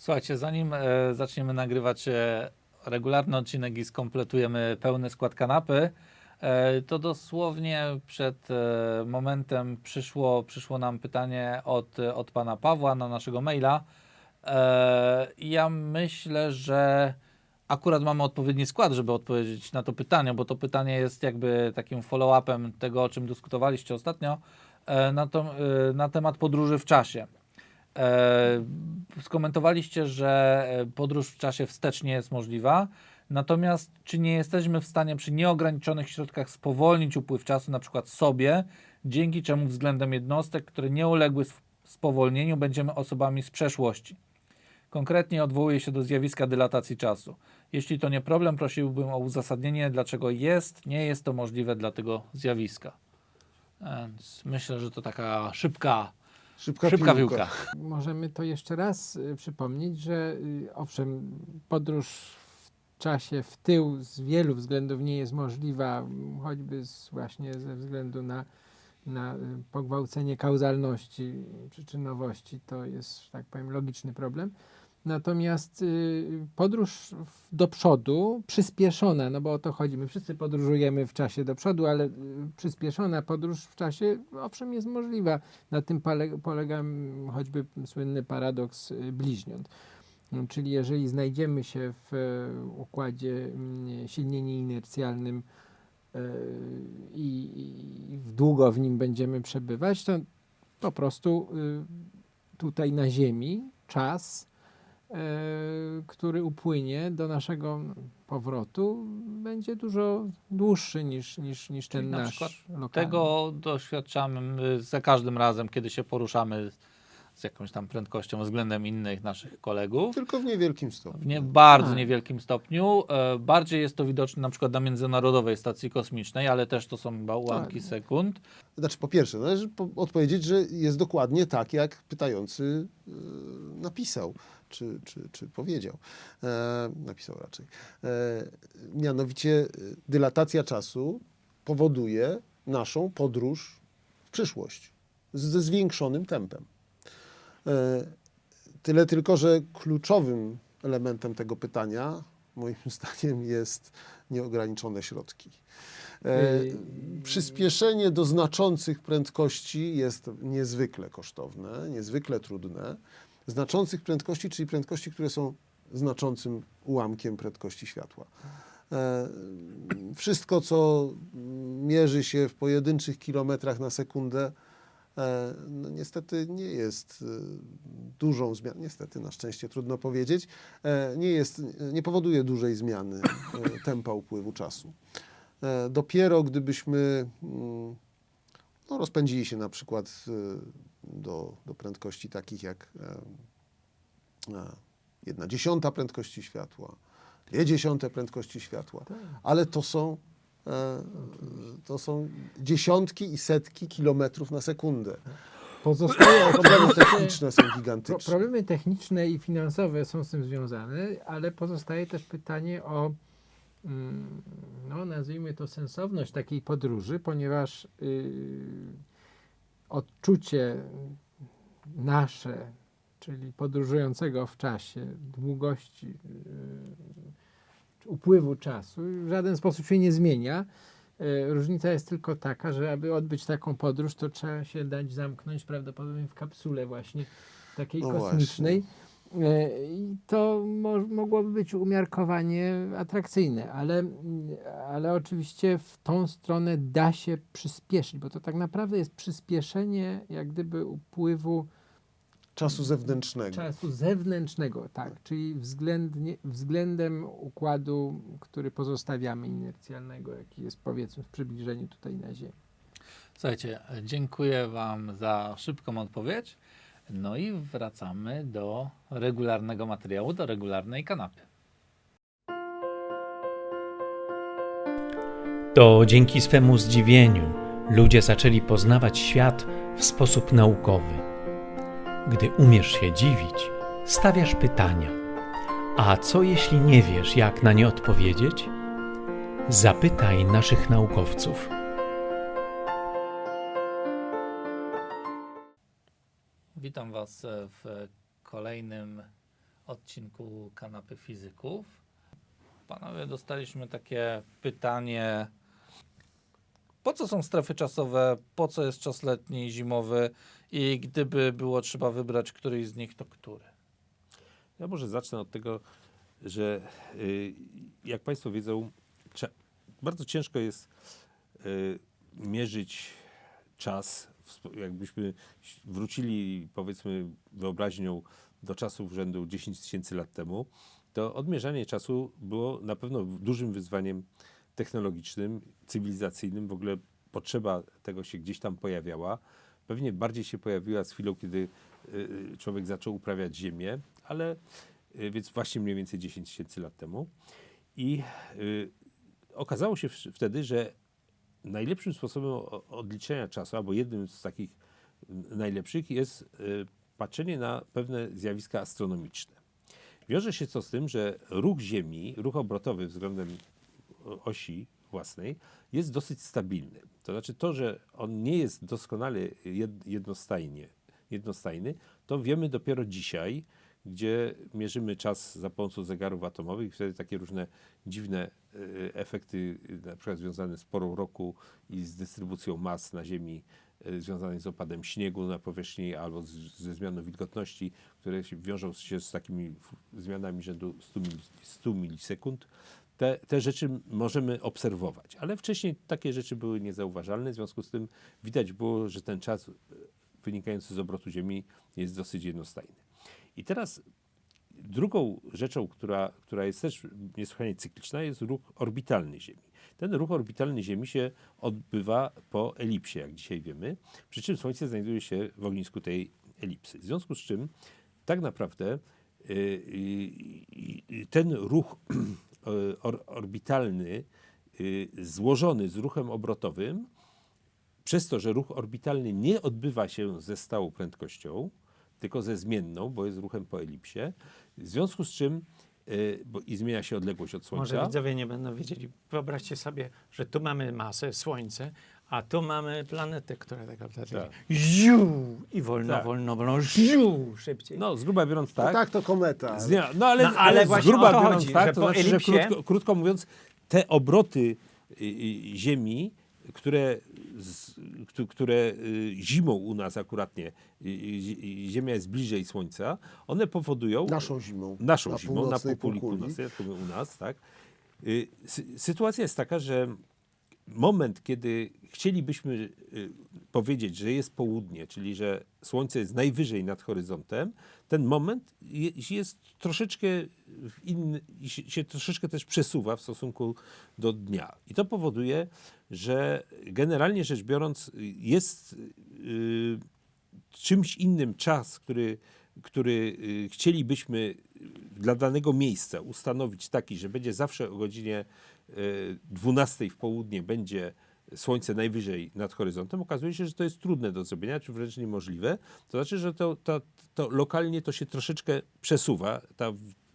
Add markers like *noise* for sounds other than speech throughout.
Słuchajcie, zanim e, zaczniemy nagrywać e, regularny odcinek i skompletujemy pełny skład kanapy, e, to dosłownie przed e, momentem przyszło, przyszło nam pytanie od, od pana Pawła na naszego maila. E, ja myślę, że akurat mamy odpowiedni skład, żeby odpowiedzieć na to pytanie, bo to pytanie jest jakby takim follow-upem tego, o czym dyskutowaliście ostatnio, e, na, to, e, na temat podróży w czasie. E, skomentowaliście, że e, podróż w czasie wstecz nie jest możliwa. Natomiast czy nie jesteśmy w stanie przy nieograniczonych środkach spowolnić upływ czasu, na przykład sobie, dzięki czemu względem jednostek, które nie uległy spowolnieniu, będziemy osobami z przeszłości? Konkretnie odwołuje się do zjawiska dylatacji czasu. Jeśli to nie problem, prosiłbym o uzasadnienie, dlaczego jest, nie jest to możliwe dla tego zjawiska. Więc myślę, że to taka szybka, Szybka, szybka piłka. Możemy to jeszcze raz y, przypomnieć, że y, owszem, podróż w czasie w tył z wielu względów nie jest możliwa, m, choćby z, właśnie ze względu na, na y, pogwałcenie kauzalności, przyczynowości. To jest, że tak powiem, logiczny problem. Natomiast y, podróż do przodu, przyspieszona, no bo o to chodzi. My wszyscy podróżujemy w czasie do przodu, ale y, przyspieszona podróż w czasie, owszem, jest możliwa. Na tym pole, polega choćby słynny paradoks y, bliźniąt. Czyli jeżeli znajdziemy się w układzie mm, silnienie inercjalnym e, i, i długo w nim będziemy przebywać, to po prostu tutaj na Ziemi czas, który upłynie do naszego powrotu, będzie dużo dłuższy niż, niż, niż Czyli ten na nasz przykład lokalny. Tego doświadczamy za każdym razem, kiedy się poruszamy z jakąś tam prędkością względem innych naszych kolegów. Tylko w niewielkim stopniu. W nie bardzo Tak. niewielkim stopniu. E, Bardziej jest to widoczne na przykład na Międzynarodowej Stacji Kosmicznej, ale też to są chyba ułamki Tak. sekund. Znaczy, po pierwsze, należy po odpowiedzieć, że jest dokładnie tak, jak pytający e, napisał, czy, czy, czy powiedział. E, napisał raczej. E, mianowicie e, dylatacja czasu powoduje naszą podróż w przyszłość ze zwiększonym tempem. E, tyle tylko, że kluczowym elementem tego pytania, moim *laughs* zdaniem, jest nieograniczone środki. E, Yy, Przyspieszenie do znaczących prędkości jest niezwykle kosztowne, niezwykle trudne. Znaczących prędkości, czyli prędkości, które są znaczącym ułamkiem prędkości światła. E, Wszystko, co mierzy się w pojedynczych kilometrach na sekundę, e, no niestety nie jest e, dużą zmianą, niestety na szczęście trudno powiedzieć, nie, jest, nie powoduje dużej zmiany tempa upływu czasu. Dopiero gdybyśmy mm, no, rozpędzili się na przykład do, do prędkości takich jak e, e, jedna dziesiąta prędkości światła, dwie dziesiąte prędkości światła, ale to są, e, to są dziesiątki i setki kilometrów na sekundę. Pozostaje *coughs* Problemy techniczne są gigantyczne. problemy techniczne i finansowe są z tym związane, ale pozostaje też pytanie o, mm, no nazwijmy to sensowność takiej podróży, ponieważ y, odczucie nasze, czyli podróżującego w czasie, długości, y, czy upływu czasu, w żaden sposób się nie zmienia. Y, Różnica jest tylko taka, że aby odbyć taką podróż, to trzeba się dać zamknąć prawdopodobnie w kapsule właśnie takiej No kosmicznej. E, I to mo mogłoby być umiarkowanie atrakcyjne, ale, mm, ale oczywiście w tą stronę da się przyspieszyć, bo to tak naprawdę jest przyspieszenie jak gdyby upływu Czasu zewnętrznego. czasu zewnętrznego, tak, czyli względnie, względem układu, który pozostawiamy inercjalnego, jaki jest powiedzmy w przybliżeniu tutaj na Ziemi. Słuchajcie, dziękuję Wam za szybką odpowiedź. No i wracamy do regularnego materiału, do regularnej kanapy. To dzięki swemu zdziwieniu ludzie zaczęli poznawać świat w sposób naukowy. Gdy umiesz się dziwić, stawiasz pytania. A co jeśli nie wiesz, jak na nie odpowiedzieć? Zapytaj naszych naukowców. Witam Was e, w kolejnym odcinku kanapy fizyków. Panowie, dostaliśmy takie pytanie. Po co są strefy czasowe? Po co jest czas letni i zimowy? I gdyby było trzeba wybrać któryś z nich, to który? Ja może zacznę od tego, że y, jak Państwo wiedzą, bardzo ciężko jest y, mierzyć czas. Jakbyśmy wrócili, powiedzmy, wyobraźnią do czasów rzędu 10 tysięcy lat temu, to odmierzanie czasu było na pewno dużym wyzwaniem technologicznym, cywilizacyjnym. W ogóle potrzeba tego się gdzieś tam pojawiała. Pewnie bardziej się pojawiła z chwilą, kiedy y, człowiek zaczął uprawiać ziemię, ale y, więc właśnie mniej więcej 10 tysięcy lat temu. I y, okazało się wtedy, że najlepszym sposobem odliczenia czasu, albo jednym z takich najlepszych jest y, patrzenie na pewne zjawiska astronomiczne. Wiąże się to z tym, że ruch Ziemi, ruch obrotowy względem osi własnej jest dosyć stabilny. To znaczy to, że on nie jest doskonale jed- jednostajnie, jednostajny, to wiemy dopiero dzisiaj, gdzie mierzymy czas za pomocą zegarów atomowych wtedy takie różne dziwne efekty, e, na przykład związane z porą roku i z dystrybucją mas na Ziemi, e, związanych z opadem śniegu na powierzchni albo z, ze zmianą wilgotności, które się wiążą się z takimi zmianami rzędu 100, mili, 100 milisekund. Te, te rzeczy możemy obserwować, ale wcześniej takie rzeczy były niezauważalne, w związku z tym widać było, że ten czas wynikający z obrotu Ziemi jest dosyć jednostajny. I teraz drugą rzeczą, która, która jest też niesłychanie cykliczna, jest ruch orbitalny Ziemi. Ten ruch orbitalny Ziemi się odbywa po elipsie, jak dzisiaj wiemy, przy czym Słońce znajduje się w ognisku tej elipsy. W związku z czym tak naprawdę y, y, y, ten ruch or, orbitalny złożony z ruchem obrotowym, przez to, że ruch orbitalny nie odbywa się ze stałą prędkością, tylko ze zmienną, bo jest ruchem po elipsie, w związku z czym y, bo, i zmienia się odległość od Słońca. Może widzowie nie będą wiedzieli. Wyobraźcie sobie, że tu mamy masę, Słońce, a tu mamy planety, które tak naprawdę Tak. ziu i wolno, Tak. wolno, wolno, ziu, szybciej. No, z gruba biorąc Tak, tak. tak to kometa. Z dnia, no ale, No, ale z właśnie gruba to biorąc chodzi, tak, że to po znaczy, że elipsie- krótko, krótko mówiąc, te obroty y, y, Ziemi, które, z, które y, zimą u nas akuratnie, Ziemia jest bliżej Słońca, one powodują... Naszą zimą. naszą na zimą, na półkuli my u nas, tak. Y, sy- Sytuacja jest taka, że moment, kiedy chcielibyśmy y, powiedzieć, że jest południe, czyli że Słońce jest najwyżej nad horyzontem, ten moment je- jest troszeczkę inny, się, troszeczkę też przesuwa w stosunku do dnia. I to powoduje, że generalnie rzecz biorąc jest y, czymś innym czas, który, który y, chcielibyśmy dla danego miejsca ustanowić taki, że będzie zawsze o godzinie 12 w południe będzie słońce najwyżej nad horyzontem, okazuje się, że to jest trudne do zrobienia, czy wręcz niemożliwe. To znaczy, że to, to, to lokalnie to się troszeczkę przesuwa, ta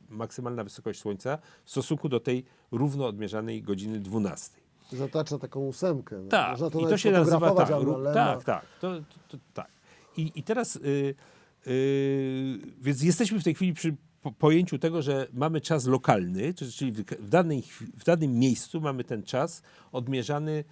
maksymalna wysokość słońca w stosunku do tej równo odmierzanej godziny 12. Zatacza taką ósemkę. no. Tak, Można to i to się nazywa tak. Tak, tak. To, to, tak. I, I teraz, y, y, więc jesteśmy w tej chwili przy po, pojęciu tego, że mamy czas lokalny, czy- czyli w, danej, w danym miejscu mamy ten czas odmierzany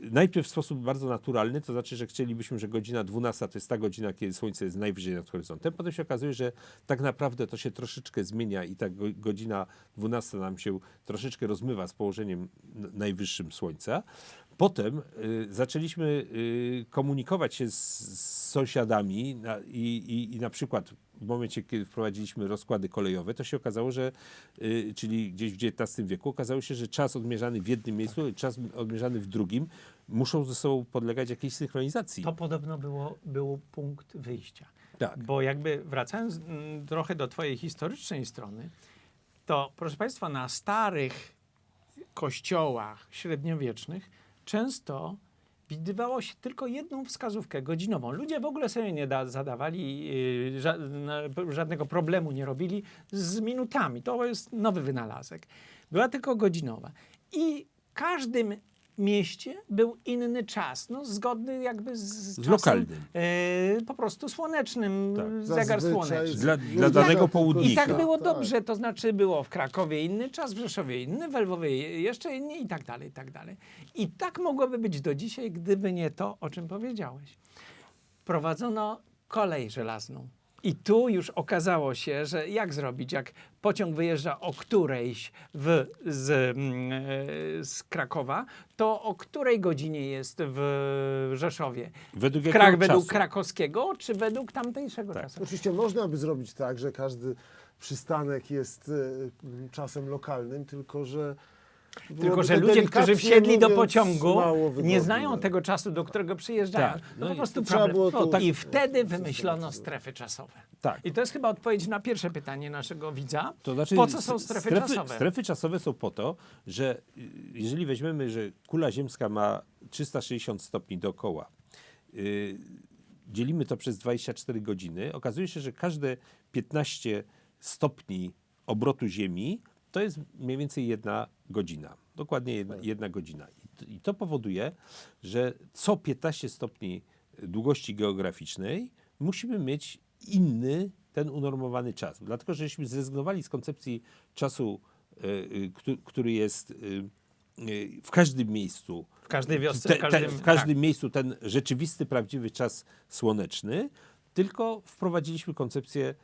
najpierw w sposób bardzo naturalny, to znaczy, że chcielibyśmy, że godzina 12 to jest ta godzina, kiedy Słońce jest najwyżej nad horyzontem. Potem się okazuje, że tak naprawdę to się troszeczkę zmienia i ta go- godzina 12 nam się troszeczkę rozmywa z położeniem najwyższym Słońca. Potem y, zaczęliśmy y, komunikować się z, z sąsiadami na, i, i, i na przykład w momencie, kiedy wprowadziliśmy rozkłady kolejowe, to się okazało, że, y, czyli gdzieś w XIX wieku, okazało się, że czas odmierzany w jednym miejscu i czas odmierzany w drugim muszą ze sobą podlegać jakiejś synchronizacji. To podobno było, był punkt wyjścia. Tak. Bo jakby wracając mm, trochę do twojej historycznej strony, to proszę Państwa, na starych kościołach średniowiecznych często widywało się tylko jedną wskazówkę godzinową. Ludzie w ogóle sobie nie da, zadawali, yy, ża, żadnego problemu nie robili z minutami. To jest nowy wynalazek. Była tylko godzinowa. I każdym mieście był inny czas, no, zgodny jakby z, z czasem lokalnym. e, po prostu słonecznym, Tak. zegar Zazwyczaj słoneczny. Dla- dla danego tak- południka. I tak było tak. dobrze, to znaczy było w Krakowie inny czas, w Rzeszowie inny, w Lwowie jeszcze inny i tak dalej, i tak dalej. I tak mogłoby być do dzisiaj, gdyby nie to, o czym powiedziałeś. Wprowadzono kolej żelazną. I tu już okazało się, że jak zrobić, jak pociąg wyjeżdża o którejś w, z, mm, e, z Krakowa, to o której godzinie jest w Rzeszowie? Według Krak, jakiego według czasu? krakowskiego, czy według tamtejszego Tak. czasu? Oczywiście można by zrobić tak, że każdy przystanek jest e, czasem lokalnym, tylko że. Tylko, że to ludzie, którzy wsiedli do pociągu, nie znają tego czasu, do którego przyjeżdżają. Tak. No No po i prostu problem. było No, tak. I tak. wtedy wymyślono strefy czasowe. Tak. I to jest chyba odpowiedź na pierwsze pytanie naszego widza. To znaczy, po co są s- strefy, czasowe? Strefy czasowe są po to, że y, jeżeli weźmiemy, że kula ziemska ma 360 stopni dookoła, y, dzielimy to przez 24 godziny, okazuje się, że każde 15 stopni obrotu Ziemi to jest mniej więcej jedna godzina. Dokładnie jedna, jedna godzina. I, I to powoduje, że co 15 stopni długości geograficznej musimy mieć inny ten unormowany czas. Dlatego, żeśmy zrezygnowali z koncepcji czasu, y, któ- który jest y, w każdym miejscu W każdej wiosce, te, w każdym... te, w każdym tak. miejscu ten rzeczywisty, prawdziwy czas słoneczny, tylko wprowadziliśmy koncepcję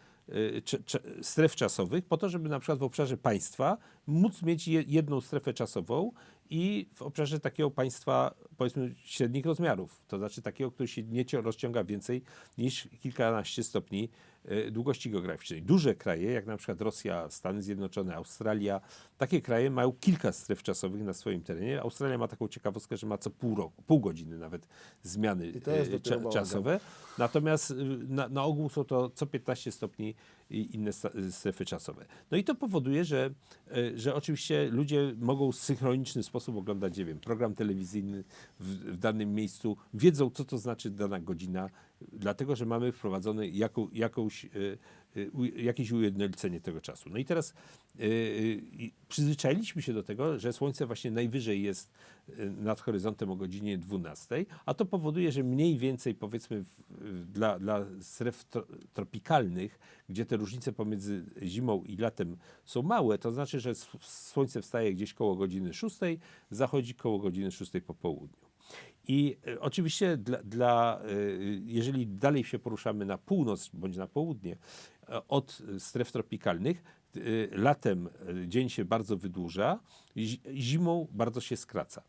stref czasowych po to, żeby na przykład w obszarze państwa móc mieć je, jedną strefę czasową i w obszarze takiego państwa powiedzmy średnich rozmiarów, to znaczy takiego, który się nie rozciąga więcej niż kilkanaście stopni y, długości geograficznej. Duże kraje, jak na przykład Rosja, Stany Zjednoczone, Australia, takie kraje mają kilka stref czasowych na swoim terenie. Australia ma taką ciekawostkę, że ma co pół roku, pół godziny nawet zmiany dopiero cza- czasowe. Natomiast y, na, na ogół są to co 15 stopni i inne strefy czasowe. No i to powoduje, że, y, że oczywiście ludzie mogą w synchroniczny sposób oglądać, nie wiem, program telewizyjny w, w danym miejscu, wiedzą, co to znaczy dana godzina, dlatego, że mamy wprowadzone jaką, jakąś, u- jakieś ujednolicenie tego czasu. No i teraz y, y, przyzwyczailiśmy się do tego, że Słońce właśnie najwyżej jest y, nad horyzontem o godzinie 12, a to powoduje, że mniej więcej powiedzmy dla, dla stref tro, tropikalnych, gdzie te różnice pomiędzy zimą i latem są małe, to znaczy, że Słońce wstaje gdzieś koło godziny 6, zachodzi koło godziny 6 po południu. I oczywiście dla, dla, jeżeli dalej się poruszamy na północ bądź na południe od e, stref tropikalnych, e, latem e, dzień się bardzo wydłuża, zi- zimą bardzo się skraca.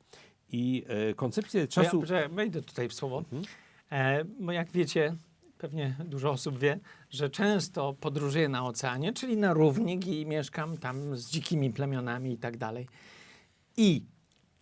I e, koncepcja czasu... Ja, wejdę tutaj w słowo. E, bo jak wiecie, pewnie dużo osób wie, że często podróżuję na oceanie, czyli na równik i mieszkam tam z dzikimi plemionami i tak dalej. I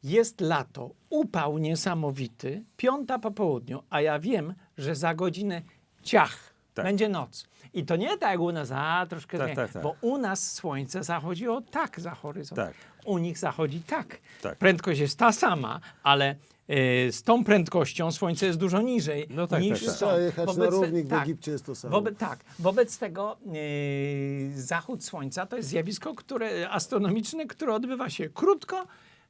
jest lato, upał niesamowity, piąta po południu, a ja wiem, że za godzinę ciach, Tak. będzie noc. I to nie tak jak u nas, a troszkę Tak, nie, tak, tak. bo u nas słońce zachodzi o tak za horyzont. Tak. U nich zachodzi tak. Tak. Prędkość jest ta sama, ale e, z tą prędkością słońce jest dużo niżej No tak, niż tak, tak. Trzeba jechać na Wobec te- równik, w tak. Egipcie jest to samo. Wobec, tak, wobec tego e, zachód słońca to jest zjawisko które, astronomiczne, które odbywa się krótko,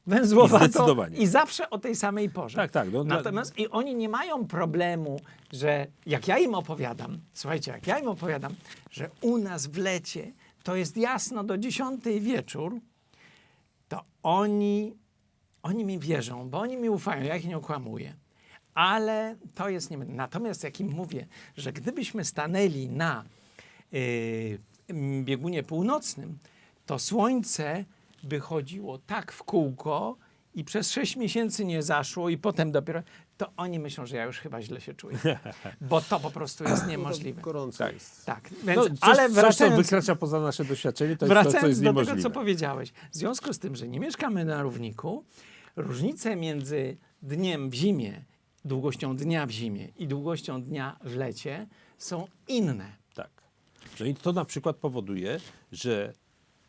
węzłowato Zdecydowanie. i zawsze o tej samej porze. Tak, tak, no Natomiast i oni nie mają problemu, że jak ja im opowiadam, słuchajcie, jak ja im opowiadam, że u nas w lecie to jest jasno do 10 wieczór, to oni, oni mi wierzą, bo oni mi ufają, ja ich nie okłamuję. Ale to jest nie. Natomiast jak im mówię, że gdybyśmy stanęli na yy, biegunie północnym, to słońce by chodziło tak w kółko i przez 6 miesięcy nie zaszło i potem dopiero, to oni myślą, że ja już chyba źle się czuję. *laughs* Bo to po prostu jest niemożliwe. Gorąco jest. Tak, więc, No, coś, ale coś, co wracając, wykracza poza nasze doświadczenie, to jest to, co Wracając jest do tego, niemożliwe. co powiedziałeś. W związku z tym, że nie mieszkamy na równiku, różnice między dniem w zimie, długością dnia w zimie i długością dnia w lecie są inne. Tak. No i to na przykład powoduje, że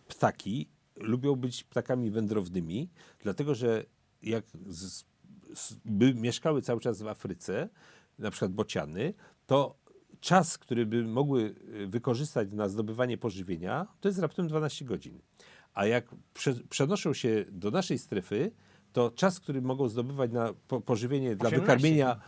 ptaki lubią być ptakami wędrownymi, dlatego że jak z, z, by mieszkały cały czas w Afryce, na przykład bociany, to czas, który by mogły y, wykorzystać na zdobywanie pożywienia, to jest raptem 12 godzin. A jak prze, przenoszą się do naszej strefy, to czas, który mogą zdobywać na po, pożywienie dla 18. wykarmienia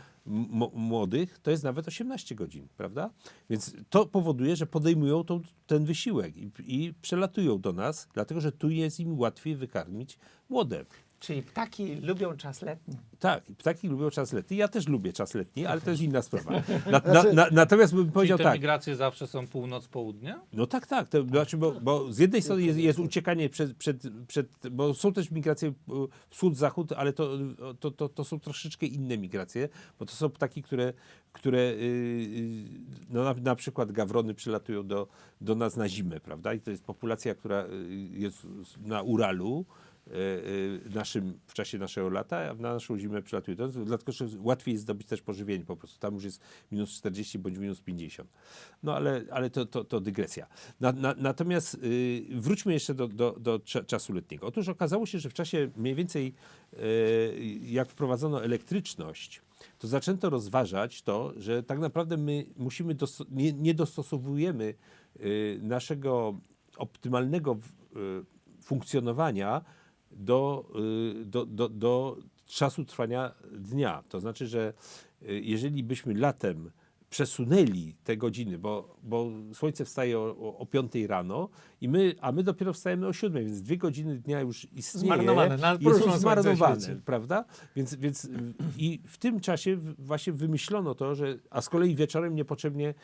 młodych, to jest nawet 18 godzin, prawda? Więc to powoduje, że podejmują tą, ten wysiłek i, i przelatują do nas, dlatego że tu jest im łatwiej wykarmić młode. Czyli ptaki lubią czas letni. Tak, ptaki lubią czas letni. Ja też lubię czas letni, ale to jest inna sprawa. *laughs* Na, na, Znaczy- na, natomiast bym Czyli powiedział te tak. migracje zawsze są północ-południe? No tak, tak. To, znaczy, bo, bo z jednej strony jest, jest uciekanie przed, przed, przed. Bo są też migracje e, wschód-zachód, ale to, to, to, to są troszeczkę inne migracje, bo to są ptaki, które, które y, y, no na, na przykład gawrony przylatują do, do nas na zimę, prawda? I to jest populacja, która y, jest na Uralu. Y, y, Naszym, w czasie naszego lata, a na naszą zimę przylatuje. To dlatego, że łatwiej jest zdobyć też pożywienie po prostu. Tam już jest minus 40 bądź minus 50. No ale, ale to, to, to dygresja. Na, na, natomiast y, wróćmy jeszcze do, do, do cza- czasu letniego. Otóż okazało się, że w czasie mniej więcej y, jak wprowadzono elektryczność, to zaczęto rozważać to, że tak naprawdę my musimy nie, nie dostosowujemy y, naszego optymalnego y, funkcjonowania do, y, do, do, do czasu trwania dnia. To znaczy, że y, jeżeli byśmy latem przesunęli te godziny, bo, bo słońce wstaje o, o, o 5 rano, i my, a my dopiero wstajemy o 7, więc dwie godziny dnia już istnieje. Zmarnowane, na i próżno są zmarnowane, prawda? Więc, więc i w tym czasie właśnie wymyślono to, że a z kolei wieczorem niepotrzebnie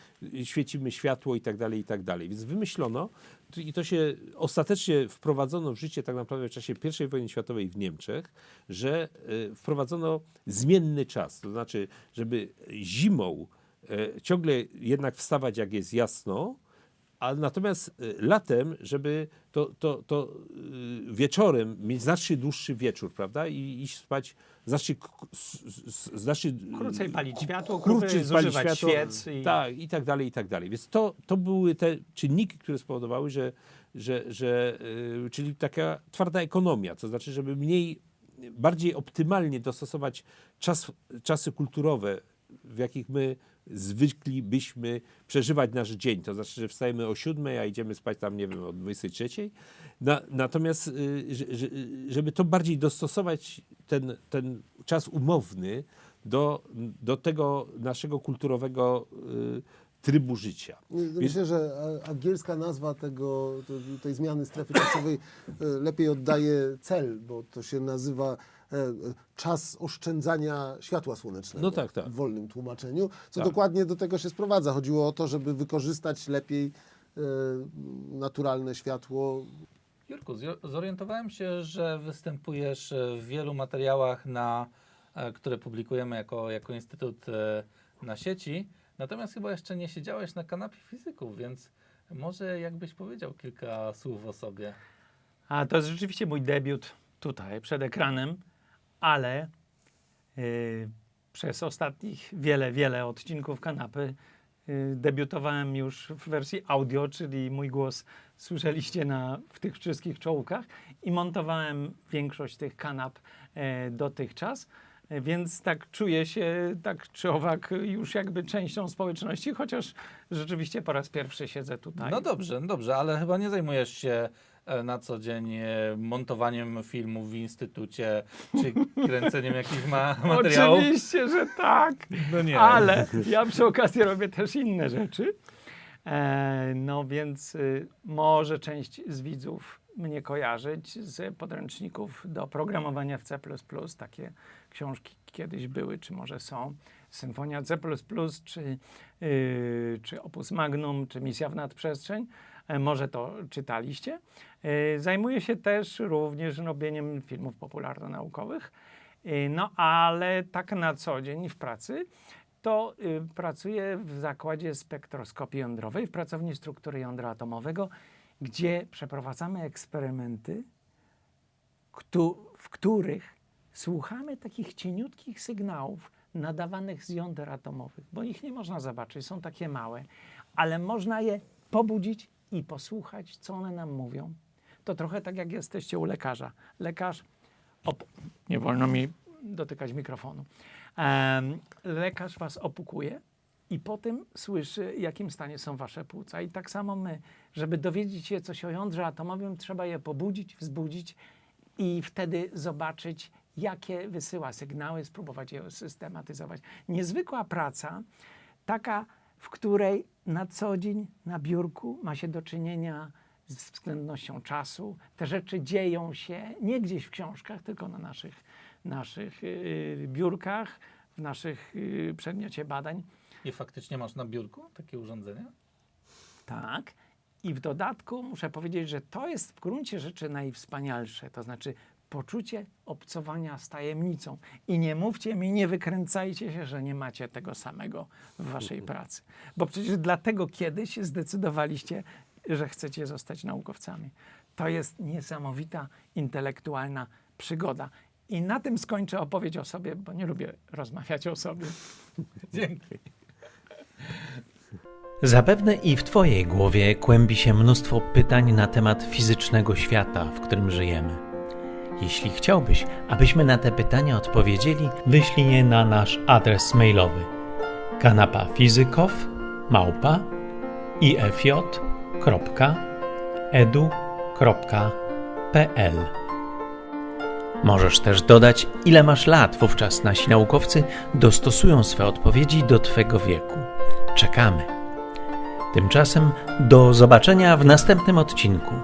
świecimy światło i tak dalej, i tak dalej. Więc wymyślono i to się ostatecznie wprowadzono w życie tak naprawdę w czasie I wojny światowej w Niemczech, że y, wprowadzono zmienny czas. To znaczy, żeby zimą e, ciągle jednak wstawać jak jest jasno, a natomiast y, latem, żeby to, to, to y, wieczorem mieć znacznie dłuższy wieczór, prawda? I iść spać znacznie, znacznie Krócej palić światło, krócej zużywać światło, świec. I... Tak, i tak dalej, i tak dalej. Więc to, to były te czynniki, które spowodowały, że, że, że czyli taka twarda ekonomia, to znaczy, żeby mniej, bardziej optymalnie dostosować czas, czasy kulturowe, w jakich my zwykli byśmy przeżywać nasz dzień. To znaczy, że wstajemy o 7, a idziemy spać tam, nie wiem, o 23. Na, natomiast, y, że, że, żeby to bardziej dostosować ten, ten czas umowny do, do tego naszego kulturowego y, trybu życia. Myślę, że angielska nazwa tego, te- tej zmiany strefy czasowej e, lepiej oddaje cel, bo to się nazywa e, czas oszczędzania światła słonecznego No tak, tak. w wolnym tłumaczeniu, co Tak. dokładnie do tego się sprowadza. Chodziło o to, żeby wykorzystać lepiej e, naturalne światło. Jurku, zorientowałem się, że występujesz w wielu materiałach, na, które publikujemy jako, jako Instytut na sieci. Natomiast chyba jeszcze nie siedziałeś na kanapie fizyków, więc może jakbyś powiedział kilka słów o sobie. A to jest rzeczywiście mój debiut tutaj, przed ekranem, ale y, przez ostatnich wiele, wiele odcinków kanapy y, debiutowałem już w wersji audio, czyli mój głos słyszeliście na, w tych wszystkich czołkach i montowałem większość tych kanap e, dotychczas. Więc tak czuję się, tak czy owak, już jakby częścią społeczności, chociaż rzeczywiście po raz pierwszy siedzę tutaj. No dobrze, no dobrze, ale chyba nie zajmujesz się e, na co dzień e, montowaniem filmów w instytucie, czy *laughs* kręceniem jakichś ma materiałów. Oczywiście, że tak. No nie. Ale ja przy okazji robię też inne rzeczy. E, no więc y, może część z widzów mnie kojarzyć z podręczników do programowania w C++. Takie książki kiedyś były, czy może są. Symfonia C++, czy, y, czy Opus Magnum, czy Misja w nadprzestrzeń. E, może to czytaliście. E, zajmuję się też również robieniem filmów popularno-naukowych. Y, No ale tak na co dzień w pracy to y, pracuję w zakładzie spektroskopii jądrowej, w pracowni struktury jądra atomowego, gdzie przeprowadzamy eksperymenty, w których słuchamy takich cieniutkich sygnałów nadawanych z jąder atomowych, bo ich nie można zobaczyć, są takie małe, ale można je pobudzić i posłuchać, co one nam mówią. To trochę tak jak jesteście u lekarza. Lekarz op- nie wolno mi dotykać mikrofonu. Lekarz was opukuje i potem słyszy, w jakim stanie są wasze płuca. I tak samo my, żeby dowiedzieć się coś o jądrze atomowym, trzeba je pobudzić, wzbudzić i wtedy zobaczyć, jakie wysyła sygnały, spróbować je systematyzować. Niezwykła praca, taka, w której na co dzień na biurku ma się do czynienia z względnością czasu. Te rzeczy dzieją się nie gdzieś w książkach, tylko na naszych, naszych yy, biurkach, w naszych yy, przedmiocie badań. I faktycznie masz na biurku takie urządzenia? Tak. I w dodatku muszę powiedzieć, że to jest w gruncie rzeczy najwspanialsze, to znaczy poczucie obcowania z tajemnicą. I nie mówcie mi, nie wykręcajcie się, że nie macie tego samego w waszej pracy. Bo przecież dlatego kiedyś zdecydowaliście, że chcecie zostać naukowcami. To jest niesamowita intelektualna przygoda. I na tym skończę opowieść o sobie, bo nie lubię rozmawiać o sobie. *laughs* Dzięki. Zapewne i w Twojej głowie kłębi się mnóstwo pytań na temat fizycznego świata, w którym żyjemy. Jeśli chciałbyś, abyśmy na te pytania odpowiedzieli, wyślij je na nasz adres mailowy kanapafizykow małpa ifj.edu.pl Możesz też dodać, ile masz lat, wówczas nasi naukowcy dostosują swe odpowiedzi do Twego wieku. Czekamy. Tymczasem do zobaczenia w następnym odcinku.